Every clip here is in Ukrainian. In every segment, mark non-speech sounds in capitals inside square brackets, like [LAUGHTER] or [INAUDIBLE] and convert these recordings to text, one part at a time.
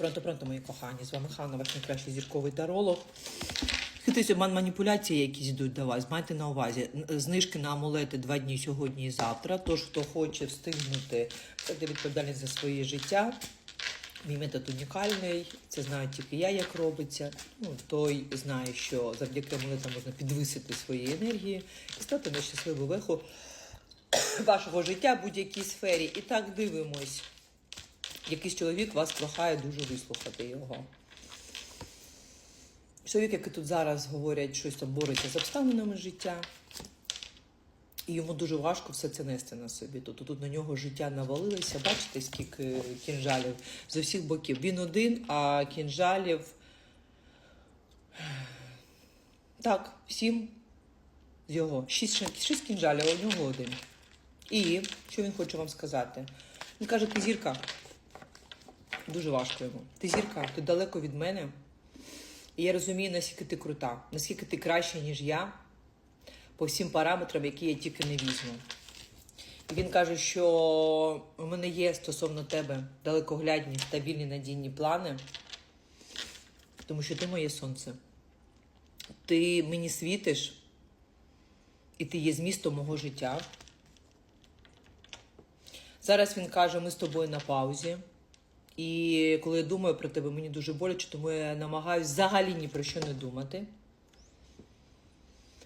Пронто, пронто, мої кохані, з вами Ханна, ваш найкращий зірковий таролог. Хитись обман маніпуляції якісь йдуть до вас. Майте на увазі. Знижки на амулети два дні сьогодні і завтра. Тож, хто хоче встигнути, взяти відповідальність за своє життя. Мій метод унікальний, це знаю тільки я, як робиться. Ну, той знає, що завдяки амулетам можна підвисити свої енергії і стати на щасливу веху [COUGHS] вашого життя в будь-якій сфері. І так дивимось. Якийсь чоловік вас прохає дуже вислухати його. Чоловік, який тут зараз говорять, щось там бореться з обставинами життя. І йому дуже важко все це нести на собі. Тут, тут на нього життя навалилося. Бачите, скільки кінжалів з усіх боків. Він один, а кінжалів. Так, сім з його. Шість, шість кінжалів, а у нього один. І що він хоче вам сказати? Він каже, ти зірка. Дуже важко йому. Ти зірка, ти далеко від мене. І я розумію, наскільки ти крута, наскільки ти краща, ніж я, по всім параметрам, які я тільки не візьму. І він каже, що у мене є стосовно тебе далекоглядні, стабільні надійні плани, тому що ти моє сонце. Ти мені світиш, і ти є змістом мого життя. Зараз він каже, ми з тобою на паузі. І коли я думаю про тебе, мені дуже боляче, тому я намагаюся взагалі ні про що не думати.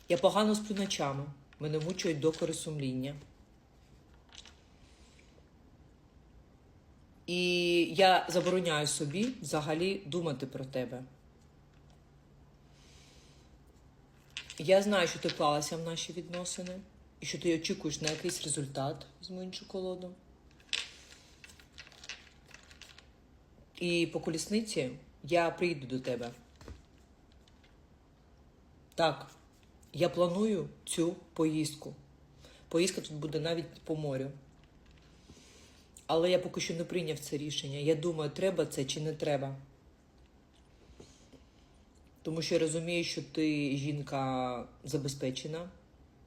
Я погано сплю ночами, мене мучують докори сумління. І я забороняю собі взагалі думати про тебе. Я знаю, що ти вклалася в наші відносини, і що ти очікуєш на якийсь результат з моїм колоду. І по колісниці я прийду до тебе. Так, я планую цю поїздку. Поїздка тут буде навіть по морю. Але я поки що не прийняв це рішення. Я думаю, треба це чи не треба. Тому що я розумію, що ти жінка забезпечена,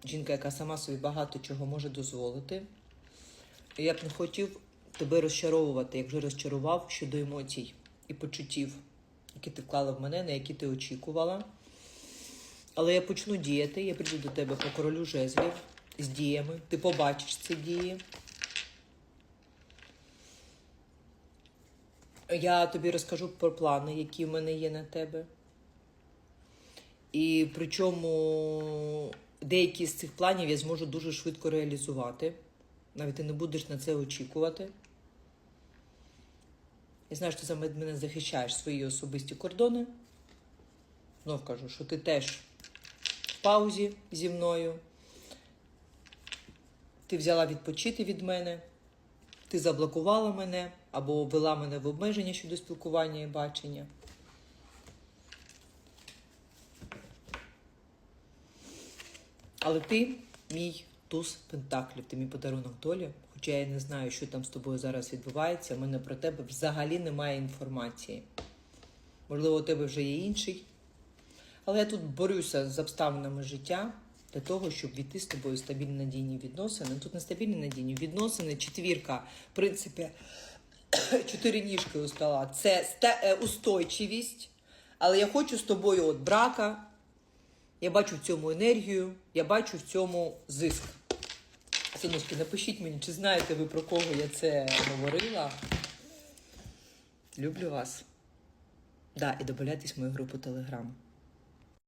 жінка, яка сама собі багато чого може дозволити. І я б не хотів тебе розчаровувати, як вже розчарував щодо емоцій і почуттів, які ти вклала в мене, на які ти очікувала. Але я почну діяти, я прийду до тебе по королю жезлів з діями. Ти побачиш ці дії. Я тобі розкажу про плани, які в мене є на тебе. І причому деякі з цих планів я зможу дуже швидко реалізувати. Навіть ти не будеш на це очікувати. Знаю, що ти саме мене захищаєш свої особисті кордони. Знов кажу, що ти теж в паузі зі мною. Ти взяла відпочити від мене, ти заблокувала мене або ввела мене в обмеження щодо спілкування і бачення. Але ти мій туз пентаклів, ти мій подарунок долі. Хоча я не знаю, що там з тобою зараз відбувається, в мене про тебе взагалі немає інформації. Можливо, у тебе вже є інший. Але я тут борюся з обставинами життя для того, щоб війти з тобою стабільні надійні відносини. Тут не стабільні надійні відносини, четвірка, в принципі, [COUGHS] чотири ніжки у стола. Це е, устойчивість. Але я хочу з тобою от брака. Я бачу в цьому енергію, я бачу в цьому зиск. Синочки, напишіть мені, чи знаєте ви про кого я це говорила. Люблю вас. Да, і додавайтесь в мою групу Телеграм.